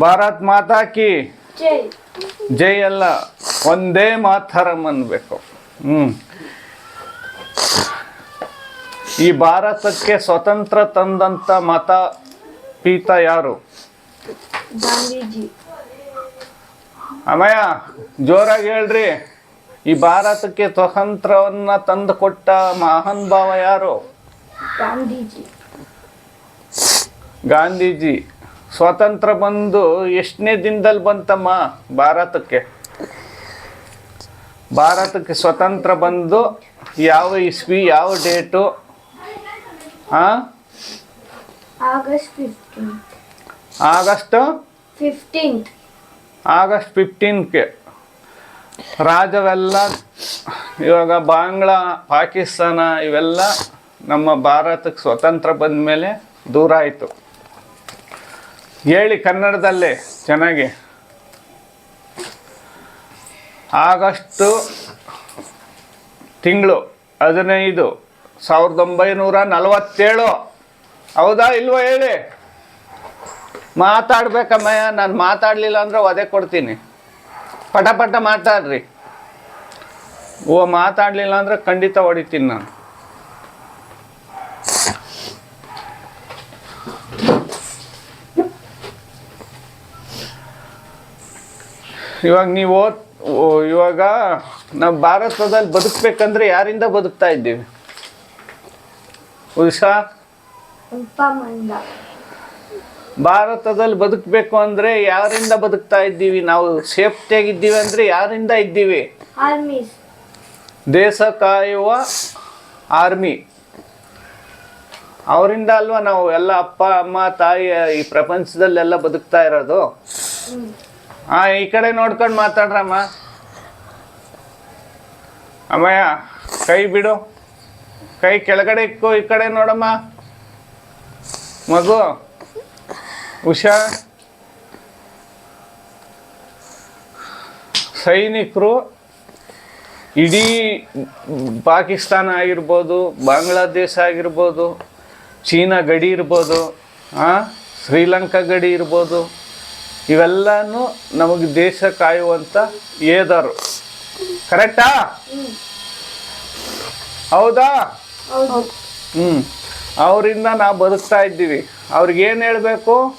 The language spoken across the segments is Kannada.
ಭಾರತ್ ಮಾತಾ ಕಿ ಜೈ. ಅಲ್ಲ ಒಂದೇ ಮಾತರಂ ಅನ್ಬೇಕು ಹ್ಮ್. ಈ ಭಾರತಕ್ಕೆ ಸ್ವತಂತ್ರ ತಂದಂತ ಮತ ಪೀತ ಯಾರು? ಅಮಯ ಜೋರಾಗಿ ಹೇಳ್ರಿ. ಈ ಭಾರತಕ್ಕೆ ಸ್ವತಂತ್ರವನ್ನ ತಂದು ಕೊಟ್ಟ ಮಹಾನ್ ಭಾವ ಯಾರು? ಗಾಂಧೀಜಿ. ಗಾಂಧೀಜಿ. ಸ್ವಾತಂತ್ರ ಬಂದು ಎಷ್ಟನೇ ದಿನದಲ್ಲಿ ಬಂತಮ್ಮ? ಭಾರತಕ್ಕೆ. ಭಾರತಕ್ಕೆ ಸ್ವತಂತ್ರ ಬಂದು ಯಾವ ಇಸ್ವಿ ಯಾವ ಡೇಟು? ಹಾಂ August fifteen August? Fifteenth August ಫಿಫ್ಟೀನ್ಗೆ ರಾಜವೆಲ್ಲ ಇವಾಗ ಬಾಂಗ್ಲಾ ಪಾಕಿಸ್ತಾನ ಇವೆಲ್ಲ ನಮ್ಮ ಭಾರತಕ್ಕೆ ಸ್ವತಂತ್ರ ಬಂದ ಮೇಲೆ ದೂರ ಆಯಿತು. ಹೇಳಿ ಕನ್ನಡದಲ್ಲೇ, ಚೆನ್ನಾಗಿ. ಆಗಸ್ಟು ತಿಂಗಳು ಹದಿನೈದು, ಸಾವಿರದ ಒಂಬೈನೂರ ನಲವತ್ತೇಳು. ಹೌದಾ ಇಲ್ವೋ ಹೇಳಿ? ಮಾತಾಡ್ಬೇಕಮ್ಮಯ್ಯ, ನಾನು ಮಾತಾಡಲಿಲ್ಲ ಅಂದ್ರೆ ಒದೆ ಕೊಡ್ತೀನಿ. ಪಟ ಪಟ ಮಾತಾಡ್ರಿ. ಓ, ಮಾತಾಡಲಿಲ್ಲ ಅಂದ್ರೆ ಖಂಡಿತ ಹೊಡಿತೀನಿ ನಾನು. ಇವಾಗ ನೀವು ಇವಾಗ ನಾವು ಭಾರತದಲ್ಲಿ ಬದುಕಬೇಕಂದ್ರೆ ಯಾರಿಂದ ಬದುಕ್ತಾ ಇದ್ದೀವಿ? ಉಷಾ? ಭಾರತದಲ್ಲಿ ಬದುಕಬೇಕು ಅಂದ್ರೆ ಯಾರಿಂದ ಬದುಕ್ತಾ ಇದ್ದೀವಿ? ನಾವು ಸೇಫ್ಟಿಯಾಗಿದ್ದೀವಿ ಅಂದ್ರೆ ಯಾರಿಂದ ಇದ್ದೀವಿ? ದೇಶ ಕಾಯುವ ಆರ್ಮಿ. ಅವರಿಂದ ಅಲ್ವಾ ನಾವು ಎಲ್ಲ ಅಪ್ಪ ಅಮ್ಮ ತಾಯಿ ಈ ಪ್ರಪಂಚದಲ್ಲೆಲ್ಲ ಬದುಕ್ತಾ ಇರೋದು? ಹಾ ಈ ಕಡೆ ನೋಡ್ಕೊಂಡು ಮಾತಾಡ್ರಮ್ಮ. ಅಮ್ಮಯ್ಯ ಕೈ ಬಿಡು. ಕೈ ಕೆಳಗಡೆ ಇಕ್ಕು ಈ ಕಡೆ ನೋಡಮ್ಮ. ಮಗು ಉಷಾ. ಸೈನಿಕರು ಇಡೀ ಪಾಕಿಸ್ತಾನ ಆಗಿರ್ಬೋದು ಬಾಂಗ್ಲಾದೇಶ ಆಗಿರ್ಬೋದು ಚೀನಾ ಗಡಿ ಇರ್ಬೋದು ಆ, ಶ್ರೀಲಂಕಾ ಗಡಿ ಇರ್ಬೋದು ಇವೆಲ್ಲನೂ ನಮಗೆ ದೇಶ ಕಾಯುವಂಥ ಏದರು. ಕರೆಕ್ಟಾ? ಹೌದಾ? ಹ್ಞೂ ಅವರಿಂದ ನಾವು ಬದುಕ್ತಾ ಇದ್ದೀವಿ. ಅವ್ರಿಗೇನು ಹೇಳಬೇಕು?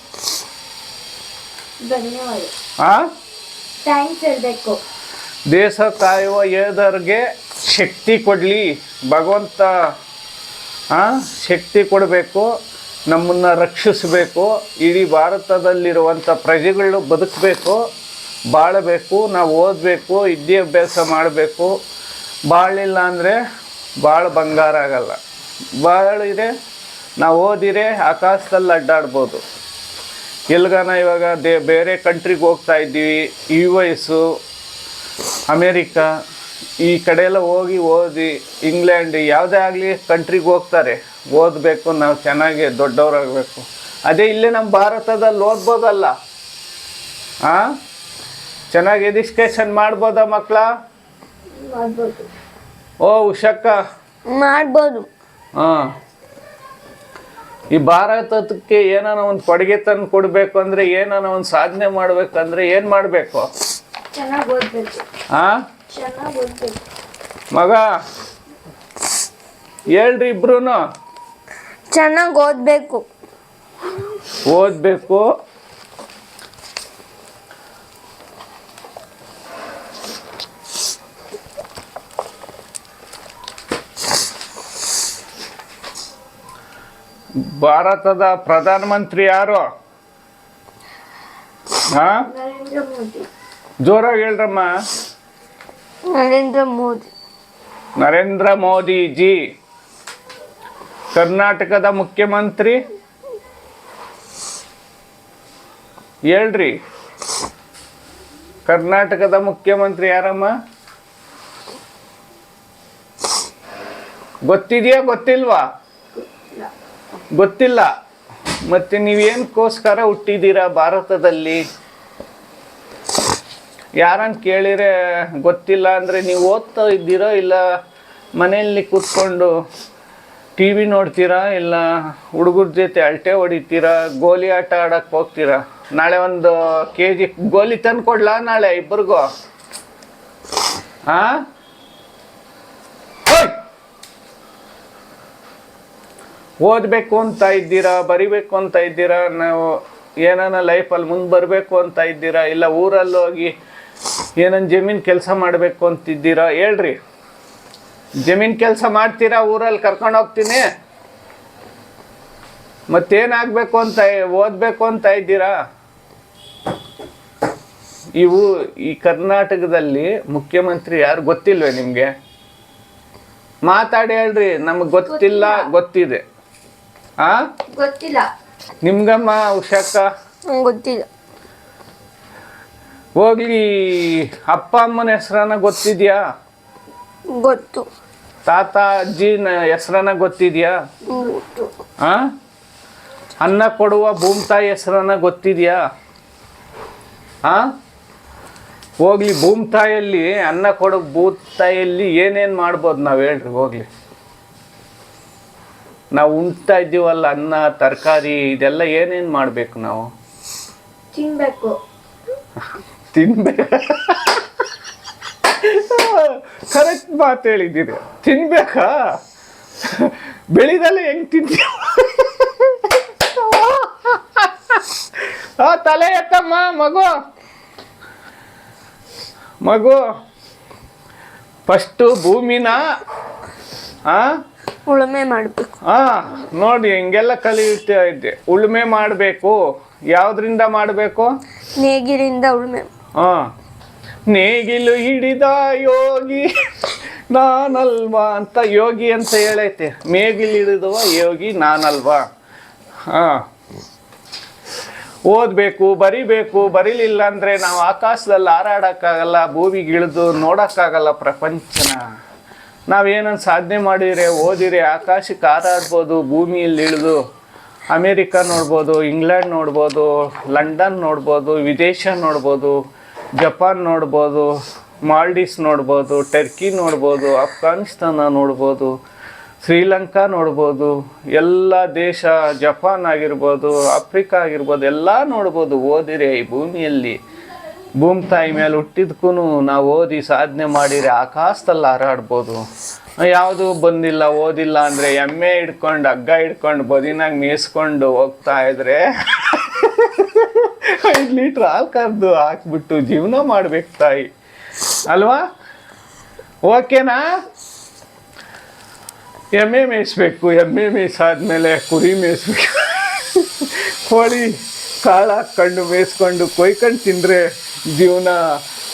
ಧನ್ಯವಾದ. ಹಾಂ ದೇಶ ಕಾಯುವ ಏದರ್ಗೆ ಶಕ್ತಿ ಕೊಡಲಿ. ಭಗವಂತ ಆ, ಶಕ್ತಿ ಕೊಡಬೇಕು. ನಮ್ಮನ್ನು ರಕ್ಷಿಸಬೇಕು, ಇಡೀ ಭಾರತದಲ್ಲಿರುವಂಥ ಪ್ರಜೆಗಳು ಬದುಕಬೇಕು, ಬಾಳಬೇಕು, ನಾವು ಓದಬೇಕು ವಿದ್ಯಾಭ್ಯಾಸ ಮಾಡಬೇಕು. ಬಾಳಿಲ್ಲ ಅಂದರೆ ಭಾಳ ಬಂಗಾರ ಆಗಲ್ಲ. ಬಾಳಿದೆ ನಾವು ಓದಿರೆ ಆಕಾಶದಲ್ಲಿ ಅಡ್ಡಾಡ್ಬೋದು. ಎಲ್ಗಾನ ಇವಾಗ ದೇ ಬೇರೆ ಕಂಟ್ರಿಗೆ ಹೋಗ್ತಾ ಇದ್ದೀವಿ ಯು ಎಸ್ಸು ಅಮೇರಿಕಾ. ಈ ಕಡೆ ಎಲ್ಲ ಹೋಗಿ ಓದಿ ಇಂಗ್ಲೆಂಡ್ ಯಾವುದೇ ಆಗಲಿ ಕಂಟ್ರಿಗೆ ಹೋಗ್ತಾರೆ. ಓದಬೇಕು ನಾವು ಚೆನ್ನಾಗಿ ದೊಡ್ಡವರಾಗಬೇಕು. ಅದೇ ಇಲ್ಲೇ ನಮ್ಮ ಭಾರತದಲ್ಲಿ ಓದ್ಬೋದಲ್ಲ. ಹಾಂ ಚೆನ್ನಾಗಿ ಎಜುಕೇಶನ್ ಮಾಡ್ಬೋದಾ ಮಕ್ಕಳ ಓ ಉಷಕ್ಕ. ಮಾಡ್ಬೋದು. ಹಾಂ ಈ ಭಾರತಕ್ಕೆ ಏನಾನ ಒಂದು ಕೊಡುಗೆ ತಂದು ಕೊಡಬೇಕು ಅಂದರೆ ಏನಾನ ಒಂದು ಸಾಧನೆ ಮಾಡಬೇಕಂದ್ರೆ ಏನು ಮಾಡಬೇಕು? ಹಾಂ ಮಗ ಹೇಳ್ರಿ ಇಬ್ರು ಚೆನ್ನಾಗಿ ಓದ್ಬೇಕು. ಓದ್ಬೇಕು. ಭಾರತದ ಪ್ರಧಾನಮಂತ್ರಿ ಯಾರು? ಹಾ? ಜೋರಾಗಿ ಹೇಳ್ರಮ್ಮ. ನರೇಂದ್ರ ಮೋದಿ. ನರೇಂದ್ರ ಮೋದಿ ಜಿ ಕರ್ನಾಟಕದ ಮುಖ್ಯಮಂತ್ರಿ? ಹೇಳ್ರಿ. ಕರ್ನಾಟಕದ ಮುಖ್ಯಮಂತ್ರಿ ಯಾರಮ್ಮ? ಗೊತ್ತಿದೆಯಾ, ಗೊತ್ತಿಲ್ವಾ? ಗೊತ್ತಿಲ್ಲ. ಮತ್ತೆ ನೀವೇನಕ್ಕೋಸ್ಕರ ಹುಟ್ಟಿದ್ದೀರಾ ಭಾರತದಲ್ಲಿ? ಯಾರನ್ನ ಕೇಳಿರೆ ಗೊತ್ತಿಲ್ಲ ಅಂದರೆ ನೀವು ಓದ್ತಾ ಇದ್ದೀರೋ ಇಲ್ಲ ಮನೆಯಲ್ಲಿ ಕೂತ್ಕೊಂಡು ಟಿ ವಿ ನೋಡ್ತೀರಾ ಇಲ್ಲ ಹುಡುಗರ ಜೊತೆ ಅಲ್ಟೆ ಹೊಡಿತೀರಾ, ಗೋಲಿ ಆಟ ಆಡಕ್ಕೆ ಹೋಗ್ತೀರಾ? ನಾಳೆ ಒಂದು ಕೆ ಜಿ ಗೋಲಿ ತಂದು ಕೊಡ್ಲಾ ನಾಳೆ ಇಬ್ಬರಿಗೂ ಹಾಂ! ಓದಬೇಕು ಅಂತ ಇದ್ದೀರಾ, ಬರಿಬೇಕು ಅಂತ ಇದ್ದೀರಾ? ನಾವು ಏನಾನ ಲೈಫಲ್ಲಿ ಮುಂದೆ ಬರಬೇಕು ಅಂತ ಇದ್ದೀರಾ? ಇಲ್ಲ ಊರಲ್ಲಿ ಹೋಗಿ ಏನನ್ನ ಜಮೀನು ಕೆಲಸ ಮಾಡಬೇಕು ಅಂತಿದ್ದೀರಾ? ಹೇಳ್ರಿ. ಜಮೀನ್ ಕೆಲಸ ಮಾಡ್ತೀರಾ? ಊರಲ್ಲಿ ಕರ್ಕೊಂಡು ಹೋಗ್ತೀನಿ. ಮತ್ತೇನಾಗಬೇಕು ಅಂತ ಓದಬೇಕು ಅಂತ ಇದ್ದೀರಾ? ಇವು ಈ ಕರ್ನಾಟಕದಲ್ಲಿ ಮುಖ್ಯಮಂತ್ರಿ ಯಾರು ಗೊತ್ತಿಲ್ವೇ ನಿಮಗೆ? ಮಾತಾಡಿ ಹೇಳ್ರಿ ನಮಗೆ ಗೊತ್ತಿಲ್ಲ ಗೊತ್ತಿದೆ. ಆ? ಗೊತ್ತಿಲ್ಲ. ನಿಮ್ಗಮ್ಮ ಉಷಕ್ಕ? ಗೊತ್ತಿಲ್ಲ. ಹೋಗ್ಲಿ ಅಪ್ಪ ಅಮ್ಮನ ಹೆಸರನ್ನ ಗೊತ್ತಿದ್ಯಾ? ಗೊತ್ತು. ತಾತ ಅಜ್ಜಿನ ಹೆಸರನ್ನ ಗೊತ್ತಿದ್ಯಾ? ಗೊತ್ತು. ಆ? ಅನ್ನ ಕೊಡುವ ಭೂಮ್ತಾಯಿ ಹೆಸರನ್ನ ಗೊತ್ತಿದ್ಯಾ? ಆ? ಹೋಗ್ಲಿ ಭೂಮ್ತಾಯಲ್ಲಿ ಅನ್ನ ಕೊಡೋ ಭೂತಾಯಲ್ಲಿ ಏನೇನು ಮಾಡ್ಬೋದು ನಾವು ಹೇಳ್ರಿ ಹೋಗ್ಲಿ. ನಾವು ಉಣ್ತಾ ಇದ್ದೀವಲ್ಲ ಅನ್ನ ತರಕಾರಿ ಇದೆಲ್ಲ ಏನೇನು ಮಾಡಬೇಕು ನಾವು? ತಿನ್ಬೇಕು. ತಿನ್ಬೇಕು ಕರೆಕ್ಟ್ ಮಾತು ಹೇಳಿದ್ದೀರಿ. ತಿನ್ಬೇಕಾ? ಬೆಳಿದಲ್ಲೇ ಹೆಂಗ್ ತಿಂತೀಯ? ಆ ತಲೆ ಎತ್ತಮ್ಮ ಮಗು. ಮಗು ಫಸ್ಟು ಭೂಮಿನ ಉಳುಮೆ ಮಾಡಬೇಕು. ಆ ನೋಡಿ ಹಿಂಗೆಲ್ಲ ಕಲಿಯುತ್ತಾ ಇದ್ದೆ. ಉಳುಮೆ ಮಾಡಬೇಕು. ಯಾವ್ದ್ರಿಂದ ಮಾಡಬೇಕು? ನೇಗಿಲಿಂದ ಉಳುಮೆ. ಆ. ನೇಗಿಲು ಹಿಡಿದ ಯೋಗಿ, ನಾನಲ್ವಾ ಅಂತ ಯೋಗಿ ಅಂತ ಹೇಳೈತೆ. ಮೇಗಿಲು ಹಿಡಿದವ ಯೋಗಿ, ನಾನಲ್ವಾ? ಹಾ ಓದಬೇಕು, ಬರಿಬೇಕು, ಬರಿಲಿಲ್ಲ ಅಂದರೆ ನಾವು ಆಕಾಶದಲ್ಲಿ ಹಾರಾಡೋಕ್ಕಾಗಲ್ಲ, ಭೂಮಿಗೆ ಇಳಿದು ನೋಡೋಕ್ಕಾಗಲ್ಲ ಪ್ರಪಂಚನ. ನಾವೇನನ್ನು ಸಾಧನೆ ಮಾಡಿದರೆ ಓದಿರಿ ಆಕಾಶಕ್ಕೆ ಹಾರಾಡ್ಬೋದು, ಭೂಮಿಯಲ್ಲಿ ಇಳಿದು ಅಮೇರಿಕಾ ನೋಡ್ಬೋದು, ಇಂಗ್ಲೆಂಡ್ ನೋಡ್ಬೋದು, ಲಂಡನ್ ನೋಡ್ಬೋದು, ವಿದೇಶ ನೋಡ್ಬೋದು ಜಪಾನ್ ನೋಡ್ಬೋದು, ಮಾಲ್ಡೀವ್ಸ್ ನೋಡ್ಬೋದು, ಟರ್ಕಿ ನೋಡ್ಬೋದು ಅಫ್ಘಾನಿಸ್ತಾನ ನೋಡ್ಬೋದು, ಶ್ರೀಲಂಕಾ ನೋಡ್ಬೋದು, ಎಲ್ಲ ದೇಶ ಜಪಾನ್ ಆಗಿರ್ಬೋದು, ಆಫ್ರಿಕಾ ಆಗಿರ್ಬೋದು, ಎಲ್ಲ ನೋಡ್ಬೋದು ಓದಿರಿ ಈ ಭೂಮಿಯಲ್ಲಿ. ಭೂಮಿ ತಾಯಿ ಮೇಲೆ ಹುಟ್ಟಿದ್ಕೂ ನಾವು ಓದಿ ಸಾಧನೆ ಮಾಡಿರಿ, ಆಕಾಶದಲ್ಲಿ ಹಾರಾಡ್ಬೋದು. ಯಾವುದು ಬಂದಿಲ್ಲ, ಓದಿಲ್ಲ ಅಂದರೆ ಎಮ್ಮೆ ಹಿಡ್ಕೊಂಡು, ಹಗ್ಗ ಹಿಡ್ಕೊಂಡು, ಬದಿನಾಗ ಮೇಯಿಸ್ಕೊಂಡು ಹೋಗ್ತಾ ಇದ್ರೆ ಐದು ಲೀಟ್ರ್ ಹಾಲು ಕರೆದು ಹಾಕ್ಬಿಟ್ಟು ಜೀವನ ಮಾಡ್ಬೇಕು ತಾಯಿ. ಅಲ್ವಾ? ಓಕೆನಾ? ಎಮ್ಮೆ ಮೇಯಿಸ್ಬೇಕು, ಎಮ್ಮೆ ಮೇಯಿಸಾದ್ಮೇಲೆ ಕುರಿ ಮೇಯಿಸ್ಬೇಕು. ಕೋಳಿ ಕಾಳು ಹಾಕ್ಕೊಂಡು ಮೇಯಿಸ್ಕೊಂಡು ಕೊಯ್ಕೊಂಡು ತಿಂದರೆ ಜೀವನ,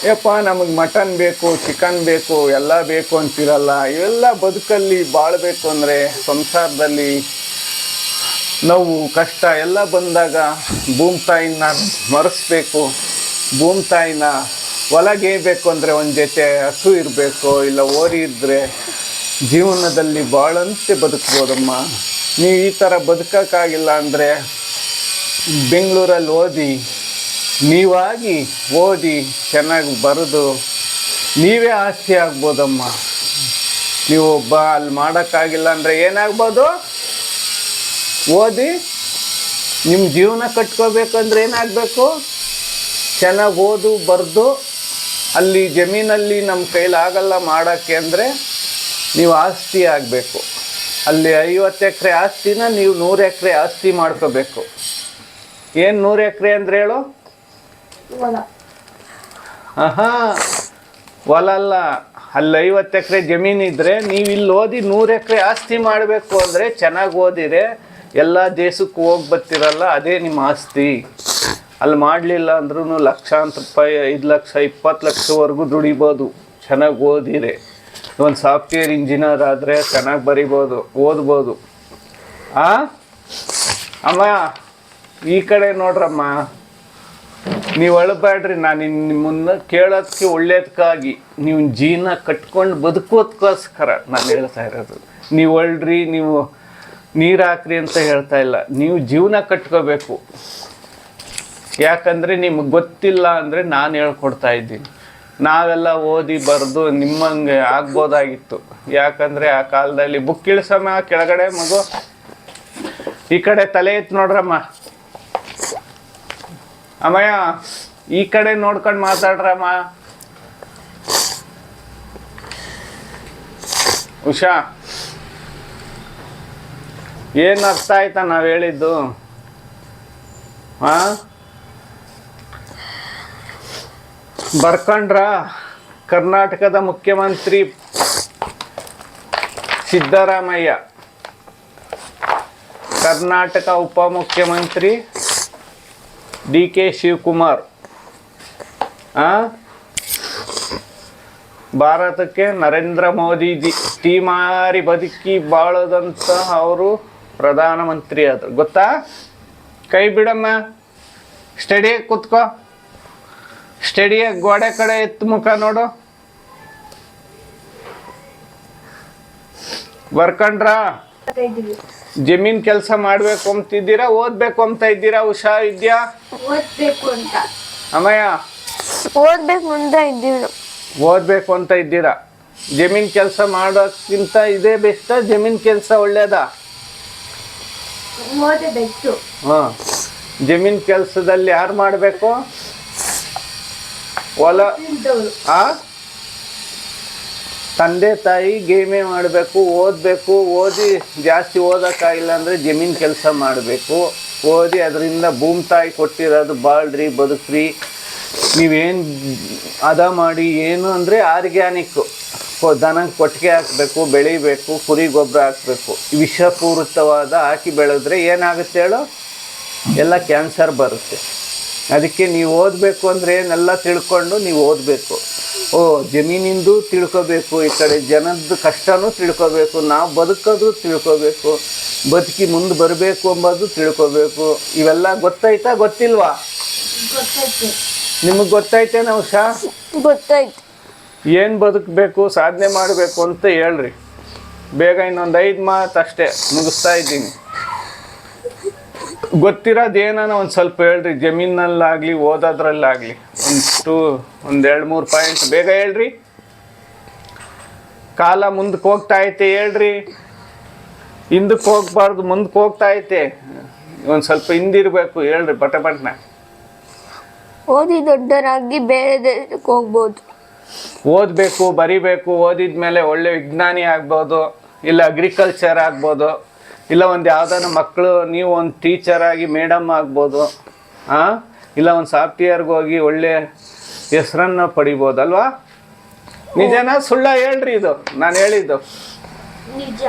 ಯಪ್ಪ ನಮಗೆ ಮಟನ್ ಬೇಕು ಚಿಕನ್ ಬೇಕು, ಎಲ್ಲ ಬೇಕು ಅಂತಿರಲ್ಲ, ಇವೆಲ್ಲ ಬದುಕಲ್ಲಿ ಬಾಳಬೇಕು ಅಂದರೆ ಸಂಸಾರದಲ್ಲಿ ನೋವು, ಕಷ್ಟ ಎಲ್ಲ ಬಂದಾಗ ಭೂಮಿ ತಾಯಿನ ಮರೆಸ್ಬೇಕು. ಭೂಮಿ ತಾಯಿನ ಒಳಗೇಬೇಕು ಅಂದರೆ ಒಂದು ಜೊತೆ ಹಸು ಇರಬೇಕು, ಇಲ್ಲ ಓರಿ ಇದ್ದರೆ ಜೀವನದಲ್ಲಿ ಭಾಳಂತೆ ಬದುಕ್ಬೋದಮ್ಮ. ನೀವು ಈ ಥರ ಬದುಕೋಕ್ಕಾಗಿಲ್ಲ ಅಂದರೆ ಬೆಂಗಳೂರಲ್ಲಿ ಓದಿ, ನೀವಾಗಿ ಓದಿ ಚೆನ್ನಾಗಿ ಬರೆದು ನೀವೇ ಆಸ್ತಿ ಆಗ್ಬೋದಮ್ಮ. ನೀವು ಒಬ್ಬ, ಅಲ್ಲಿ ಮಾಡೋಕ್ಕಾಗಿಲ್ಲ ಅಂದರೆ ಏನಾಗ್ಬೋದು? ಓದಿ ನಿಮ್ಮ ಜೀವನ ಕಟ್ಕೋಬೇಕಂದ್ರೆ ಏನಾಗಬೇಕು? ಚೆನ್ನಾಗಿ ಓದು ಬರೆದು ಅಲ್ಲಿ ಜಮೀನಲ್ಲಿ ನಮ್ಮ ಕೈಲಿ ಆಗಲ್ಲ ಮಾಡೋಕ್ಕೆ ಅಂದರೆ ನೀವು ಆಸ್ತಿ ಆಗಬೇಕು. ಅಲ್ಲಿ ಐವತ್ತು ಎಕರೆ ಆಸ್ತಿನ ನೀವು ನೂರು ಎಕರೆ ಆಸ್ತಿ ಮಾಡ್ಕೋಬೇಕು. ಏನು ನೂರು ಎಕರೆ ಅಂದ್ರೆ ಹೇಳು? ಹಾಂ ಆಹಾ ಹೊಲ ಅಲ್ಲ ಅಲ್ಲಿ ಐವತ್ತು ಎಕರೆ ಜಮೀನಿದ್ರೆ ನೀವು ಇಲ್ಲಿ ಓದಿ ನೂರು ಎಕರೆ ಆಸ್ತಿ ಮಾಡಬೇಕು ಅಂದರೆ ಚೆನ್ನಾಗಿ ಓದಿರೆ. ಎಲ್ಲ ದೇಶಕ್ಕೆ ಹೋಗಿ ಬರ್ತಿರಲ್ಲ, ಅದೇ ನಿಮ್ಮ ಆಸ್ತಿ. ಅಲ್ಲಿ ಮಾಡಲಿಲ್ಲ ಅಂದ್ರೂ ಲಕ್ಷಾಂತರ ರೂಪಾಯಿ, ಐದು ಲಕ್ಷ, ಇಪ್ಪತ್ತು ಲಕ್ಷವರೆಗೂ ದುಡಿಬೋದು. ಚೆನ್ನಾಗಿ ಓದಿರೆ. ಒಂದು ಸಾಫ್ಟ್ವೇರ್ ಇಂಜಿನಿಯರ್ ಆದರೆ ಚೆನ್ನಾಗಿ ಬರಿಬೋದು, ಓದ್ಬೋದು. ಆ? ಅಮ್ಮ, ಈ ಕಡೆ ನೋಡ್ರಮ್ಮ. ನೀವು ಅಳಬೇಡ್ರಿ ನಾನು ನಿಮ್ಮನ್ನ ಕೇಳೋದಕ್ಕೆ ಒಳ್ಳೇದಕ್ಕಾಗಿ ನೀವು ಜೀವನ ಕಟ್ಕೊಂಡು ಬದುಕೋದಕ್ಕೋಸ್ಕರ ನಾನು ಹೇಳ್ತಾ ಇರೋದು. ನೀವು ಅಳ್ರಿ, ನೀವು ನೀರು ಹಾಕ್ರಿ ಅಂತ ಹೇಳ್ತಾ ಇಲ್ಲ. ನೀವು ಜೀವನ ಕಟ್ಕೋಬೇಕು. ಯಾಕಂದರೆ ನಿಮಗೆ ಗೊತ್ತಿಲ್ಲ ಅಂದರೆ ನಾನು ಹೇಳ್ಕೊಡ್ತಾ ಇದ್ದೀನಿ. ನಾವೆಲ್ಲ ಓದಿ ಬರೆದು ನಿಮ್ಮಂಗೆ ಆಗ್ಬೋದಾಗಿತ್ತು. ಯಾಕಂದರೆ ಆ ಕಾಲದಲ್ಲಿ ಬುಕ್ ಇಳಿಸಮ್ಮ, ಕೆಳಗಡೆ ಮಗು. ಈ ಕಡೆ ತಲೆ ಎತ್ತು ನೋಡ್ರಮ್ಮ. ಅಮ್ಮಯ್ಯ, ಈ ಕಡೆ ನೋಡ್ಕೊಂಡು ಮಾತಾಡ್ರಮ್ಮ. ಉಷಾ ಏನು ಅರ್ಥ ಆಯ್ತಾ ನಾವು ಹೇಳಿದ್ದು? ಹಾಂ ಬರ್ಕೊಂಡ್ರ ಕರ್ನಾಟಕದ ಮುಖ್ಯಮಂತ್ರಿ ಸಿದ್ದರಾಮಯ್ಯ, ಕರ್ನಾಟಕ ಉಪಮುಖ್ಯಮಂತ್ರಿ ಡಿ ಕೆ ಶಿವಕುಮಾರ್? ಭಾರತಕ್ಕೆ ನರೇಂದ್ರ ಮೋದಿಜಿ ಟೀಮಾರಿ ಬದುಕಿ ಬಾಳದಂತ ಅವರು ಪ್ರಧಾನಮಂತ್ರಿ ಆದರು. ಗೊತ್ತಾ? ಕೈ ಬಿಡಮ್ಮ. ಸ್ಟಡಿಯಾಗಿ ಕೂತ್ಕೋ. ಸ್ಟಡಿಯಾಗಿ ಗೋಡೆ ಕಡೆ ಎತ್ತು ಮುಖ ನೋಡು. ಬರ್ಕಂಡ್ರ ಜಮೀನ್ ಕೆಲಸ ಮಾಡ್ಬೇಕು ಅಂತಿದ್ದೀರಾ? ಓದ್ಬೇಕು ಅಂತ ಇದ್ದೀರಾ? ಉಷಾ ಇದ್ಯಾ ಓದ್ಬೇಕು ಅಂತ. ಅಮ್ಮಯ್ಯ ಓದ್ಬೇಕು ಅಂತ ಇದ್ದೀವಿ ಓದ್ಬೇಕು ಅಂತ ಇದ್ದೀರಾ? ಜಮೀನ್ ಕೆಲಸ ಮಾಡೋಕ್ಕಿಂತ ಇದೇ ಬೆಸ್ಟ ಜಮೀನ್ ಕೆಲಸ ಒಳ್ಳೇದಾ? ಹಾಂ. ಜಮೀನ್ ಕೆಲಸದಲ್ಲಿ ಯಾರು ಮಾಡಬೇಕು? ಹೊಲ ಆ? ತಂದೆ ತಾಯಿ ಗೇಮೆ ಮಾಡಬೇಕು ಓದಬೇಕು ಓದಿ ಜಾಸ್ತಿ ಓದೋಕ್ಕಾಗಿಲ್ಲ ಅಂದರೆ ಜಮೀನು ಕೆಲಸ ಮಾಡಬೇಕು. ಓದಿ ಅದರಿಂದ ಭೂಮಿ ತಾಯಿ ಕೊಟ್ಟಿರೋದು ಬಾಳ್ರಿ ಬದುಕ್ರಿ. ನೀವೇನು ಅದ ಮಾಡಿ ಏನು ಅಂದರೆ ಆರ್ಗ್ಯಾನಿಕ್ಕು ದನಕ್ಕೆ ಕೊಟ್ಟಿಗೆ ಹಾಕಬೇಕು ಬೆಳಿಬೇಕು ಕುರಿ ಗೊಬ್ಬರ ಹಾಕಬೇಕು. ವಿಷಪೂರಿತವಾದ ಹಾಕಿ ಬೆಳೆದ್ರೆ ಏನಾಗುತ್ತೆ ಹೇಳು? ಎಲ್ಲ ಕ್ಯಾನ್ಸರ್ ಬರುತ್ತೆ. ಅದಕ್ಕೆ ನೀವು ಓದಬೇಕು ಅಂದರೆ ಏನೆಲ್ಲ ತಿಳ್ಕೊಂಡು ನೀವು ಓದಬೇಕು. ಓ ಜಮೀನಿಂದು ತಿಳ್ಕೋಬೇಕು ಈ ಕಡೆ ಜನದ ಕಷ್ಟನೂ ತಿಳ್ಕೋಬೇಕು ನಾವು ಬದುಕೋದು ತಿಳ್ಕೋಬೇಕು ಬದುಕಿ ಮುಂದೆ ಬರಬೇಕು ಅಂಬೋದು ತಿಳ್ಕೋಬೇಕು. ಇವೆಲ್ಲ ಗೊತ್ತಾಯ್ತಾ ಗೊತ್ತಿಲ್ವಾ? ನಿಮಗೆ ಗೊತ್ತೈತೇನ ಉಷಾ? ಗೊತ್ತಾಯ್ತು. ಏನು ಬದುಕಬೇಕು, ಸಾಧನೆ ಮಾಡಬೇಕು ಅಂತ ಹೇಳ್ರಿ. ಬೇಗ ಇನ್ನೊಂದು ಐದು ಮಾತು ಅಷ್ಟೇ ಮುಗಿಸ್ತಾ ಇದ್ದೀನಿ. ಗೊತ್ತಿರೋದು ಏನಾನ ಒಂದು ಸ್ವಲ್ಪ ಹೇಳ್ರಿ, ಜಮೀನಲ್ಲಾಗಲಿ, ಓದೋದ್ರಲ್ಲಾಗಲಿ. ಒಂದು ಟೂ ಒಂದು ಎರಡು ಮೂರು ಪಾಯಿಂಟ್ ಬೇಗ ಹೇಳ್ರಿ. ಕಾಲ ಮುಂದಕ್ಕೆ ಹೋಗ್ತಾ ಐತೆ ಹೇಳ್ರಿ. ಹಿಂದಕ್ಕೆ ಹೋಗ್ಬಾರ್ದು ಮುಂದಕ್ಕೆ ಹೋಗ್ತಾ ಐತೆ. ಒಂದು ಸ್ವಲ್ಪ ಹಿಂದಿರಬೇಕು ಹೇಳ್ರಿ ಬಟ ಬಟ್ನ ಓದಿ ದೊಡ್ಡರಾಗಿ ಬೇರೆ ದೇಶಕ್ಕೆ ಹೋಗ್ಬೋದು. ಓದಬೇಕು ಬರಿಬೇಕು ಓದಿದ ಮೇಲೆ ಒಳ್ಳೆ ವಿಜ್ಞಾನಿ ಆಗ್ಬೋದು ಇಲ್ಲ ಅಗ್ರಿಕಲ್ಚರ್ ಆಗ್ಬೋದು ಇಲ್ಲ ಒಂದು ಯಾವ್ದಾನ ಮಕ್ಕಳು ನೀವು ಒಂದು ಟೀಚರ್ ಆಗಿ ಮೇಡಮ್ ಆಗ್ಬೋದು ಹಾಂ ಇಲ್ಲ ಒಂದು ಸಾಫ್ಟ್ವೇರ್ಗೆ ಹೋಗಿ ಒಳ್ಳೆ ಹೆಸರನ್ನು ಪಡಿಬೋದಲ್ವಾ? ನಿಜನಾ? ಸುಳ್ಳ ಹೇಳ್ರಿ ಇದು ನಾನು ಹೇಳಿದ್ದು. ನಿಜ.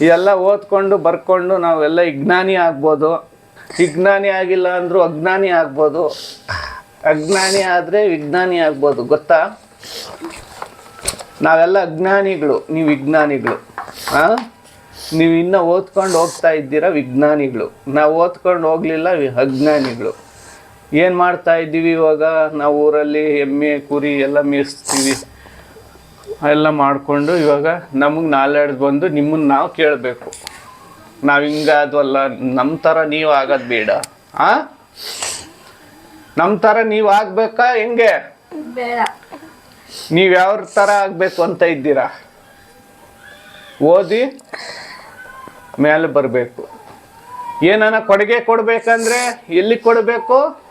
ಇದೆಲ್ಲ ಓದ್ಕೊಂಡು ಬರ್ಕೊಂಡು ನಾವೆಲ್ಲ ವಿಜ್ಞಾನಿ ಆಗ್ಬೋದು. ವಿಜ್ಞಾನಿ ಆಗಿಲ್ಲ ಅಂದರೂ ಅಜ್ಞಾನಿ ಆಗ್ಬೋದು. ಅಜ್ಞಾನಿ ಆದರೆ ವಿಜ್ಞಾನಿ ಆಗ್ಬೋದು, ಗೊತ್ತಾ? ನಾವೆಲ್ಲ ಅಜ್ಞಾನಿಗಳು, ನೀವು ವಿಜ್ಞಾನಿಗಳು. ಹಾಂ ನೀವು ಇನ್ನೂ ಓದ್ಕೊಂಡು ಹೋಗ್ತಾ ಇದ್ದೀರಾ ವಿಜ್ಞಾನಿಗಳು. ನಾವು ಓದ್ಕೊಂಡು ಹೋಗಲಿಲ್ಲ ಅಜ್ಞಾನಿಗಳು. ಏನು ಮಾಡ್ತಾ ಇದ್ದೀವಿ ಇವಾಗ? ನಾವು ಊರಲ್ಲಿ ಎಮ್ಮೆ, ಕುರಿ ಎಲ್ಲ ಮೇಯಿಸ್ತೀವಿ. ಎಲ್ಲ ಮಾಡಿಕೊಂಡು ಇವಾಗ ನಮಗೆ ನಾಲೆಡ್ದು ಬಂದು ನಿಮ್ಮನ್ನು ನಾವು ಕೇಳಬೇಕು. ನಾವು ಹಿಂಗಾದ್ವಲ್ಲ ನಮ್ಮ ಥರ ನೀವು ಆಗೋದು ಬೇಡ. ಆ? ನಮ್ಮ ಥರ ನೀವು ಆಗ್ಬೇಕಾ ಹೆಂಗೆ? ಬೇಡ. ನೀವು ಯಾವ ಥರ ಆಗಬೇಕು ಅಂತ ಇದ್ದೀರಾ? ಓದಿ ಮೇಲೆ ಬರಬೇಕು. ಏನನ್ನ ಕೊಡುಗೆ ಕೊಡಬೇಕಂದ್ರೆ ಎಲ್ಲಿ ಕೊಡಬೇಕು?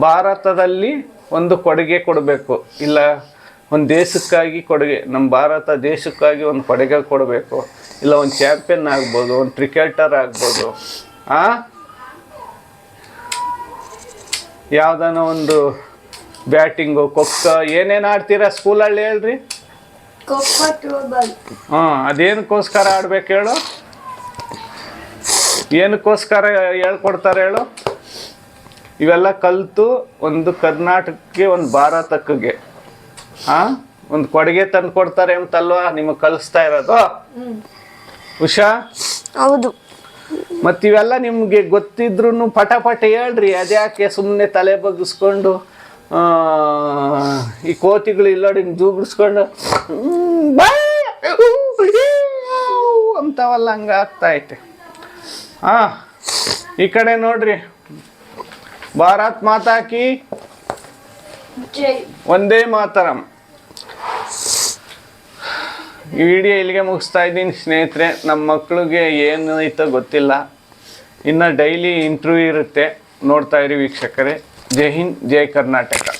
ಭಾರತದಲ್ಲಿ ಒಂದು ಕೊಡುಗೆ ಕೊಡಬೇಕು. ಇಲ್ಲ ಒಂದು ದೇಶಕ್ಕಾಗಿ ಕೊಡುಗೆ ನಮ್ಮ ಭಾರತ ದೇಶಕ್ಕಾಗಿ ಒಂದು ಕೊಡುಗೆ ಕೊಡಬೇಕು. ಇಲ್ಲ ಒಂದು ಚಾಂಪಿಯನ್ ಆಗ್ಬೋದು ಒಂದು ಕ್ರಿಕೆಟರ್ ಆಗ್ಬೋದು. ಆ? ಯಾವ್ದಾನ ಒಂದು ಬ್ಯಾಟಿಂಗು ಖೋಖೋ ಏನೇನು ಆಡ್ತೀರಾ ಸ್ಕೂಲಲ್ಲಿ ಹೇಳ್ರಿ? ಹಾಂ ಅದೇನಕ್ಕೋಸ್ಕರ ಆಡ್ಬೇಕು ಹೇಳು? ಏನಕ್ಕೋಸ್ಕರ ಹೇಳ್ಕೊಡ್ತಾರೆ ಹೇಳು? ಇವೆಲ್ಲ ಕಲಿತು ಒಂದು ಕರ್ನಾಟಕಕ್ಕೆ ಒಂದು ಭಾರತಕ್ಕೆ. ಹಾಂ ಒಂದು ಕೊಡುಗೆ ತಂದು ಕೊಡ್ತಾರೆ ಅಂತಲ್ವಾ? ನಿಮಗೆ ಕಲಿಸ್ತಾ ಇರೋದು? ಉಷಾ? ಹೌದು. ಮತ್ತು ಇವೆಲ್ಲ ನಿಮಗೆ ಗೊತ್ತಿದ್ರು ಪಟ ಪಟ ಹೇಳ್ರಿ ಅದ್ಯಾಕೆ ಸುಮ್ಮನೆ ತಲೆ ಬಗ್ಗಿಸ್ಕೊಂಡು ಈ ಕೋತಿಗಳು ಇಲ್ಲೋಡಿ ಜೂಗಿಸ್ಕೊಂಡು ಹ್ಮ್, ಬಾಯ್, ಅಂತವಲ್ಲ ಹಂಗೆ ಆಗ್ತಾ ಐತೆ. ಹಾ ಈ ಕಡೆ ನೋಡ್ರಿ ಭಾರತ್ ಮಾತಾಕಿ ಒಂದೇ ಮಾತರಂ. ಈ ವಿಡಿಯೋ ಇಲ್ಲಿಗೆ ಮುಗಿಸ್ತಾ ಇದ್ದೀನಿ. ಸ್ನೇಹಿತರೆ ನಮ್ಮ ಮಕ್ಕಳಿಗೆ ಏನೈತೋ ಗೊತ್ತಿಲ್ಲ. ಇನ್ನು ಡೈಲಿ ಇಂಟರ್ವ್ಯೂ ಇರುತ್ತೆ. ನೋಡ್ತಾ ವೀಕ್ಷಕರೇ. ಜೈ ಹಿಂದ್, ಜೈ ಕರ್ನಾಟಕ.